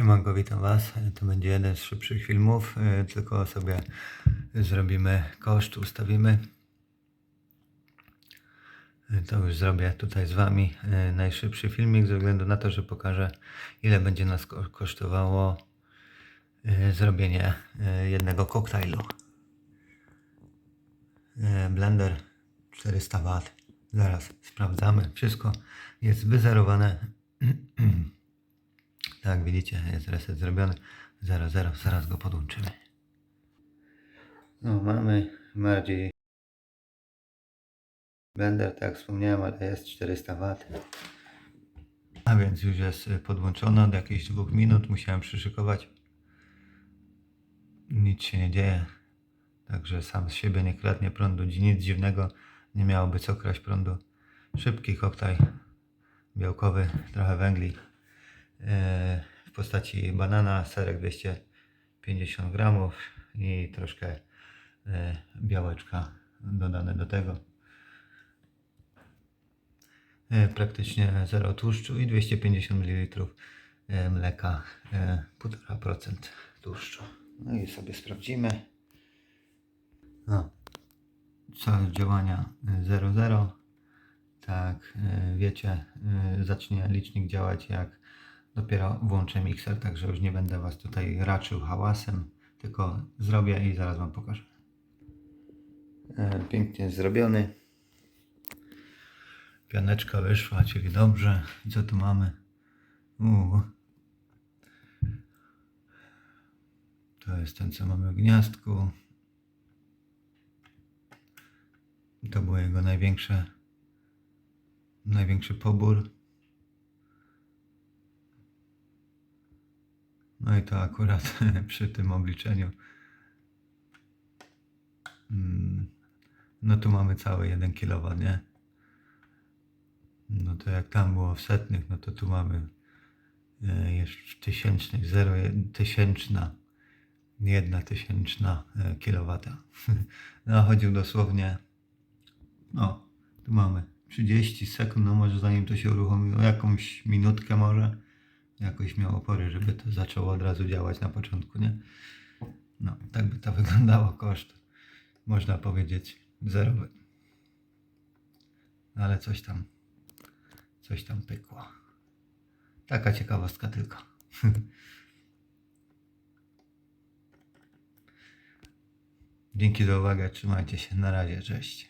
Siemanko, witam Was. To będzie jeden z szybszych filmów, y, tylko sobie zrobimy koszt, ustawimy. Y, To już zrobię tutaj z Wami y, najszybszy filmik, ze względu na to, że pokażę ile będzie nas ko- kosztowało zrobienie jednego koktajlu. Blender 400 W. Zaraz sprawdzamy. Wszystko jest wyzerowane. Tak, widzicie, jest reset zrobiony. 0,0, zaraz go podłączymy. No, mamy bardziej blender, tak wspomniałem, ale jest 400 W. A więc już jest podłączony od jakichś dwóch minut. Musiałem przyszykować. Nic się nie dzieje. Także sam z siebie nie kradnie prądu. Nic dziwnego. Nie miałoby co kraść prądu. Szybki koktajl białkowy, trochę węgli w postaci banana, serek 250 gramów i troszkę e, białeczka dodane do tego. E, Praktycznie 0 tłuszczu i 250 ml e, mleka, e, 1,5% tłuszczu. No i sobie sprawdzimy. No. Czas działania e, 00. Tak, e, wiecie, e, zacznie licznik działać jak dopiero włączę mikser, także już nie będę Was tutaj raczył hałasem, tylko zrobię i zaraz Wam pokażę. E, Pięknie zrobiony. Pianeczka wyszła, czyli dobrze. I co tu mamy? Uuu. To jest ten, co mamy w gniazdku. To było jego największe, największy pobór. No i to akurat przy tym obliczeniu. mm, No tu mamy cały 1 kW, nie? No to jak tam było w setnych, no to tu mamy e, jeszcze tysięcznych, 0, tysięczna, jedna tysięczna e, kilowata. No chodził dosłownie, no tu mamy 30 sekund, no może zanim to się uruchomiło, jakąś minutkę może, jakoś miał opory, żeby to zaczęło od razu działać na początku, nie? No, tak by to wyglądało koszt. Można powiedzieć zerowy. No, ale coś tam, coś tam pykło. Taka ciekawostka tylko. Dzięki za uwagę, trzymajcie się, na razie, cześć.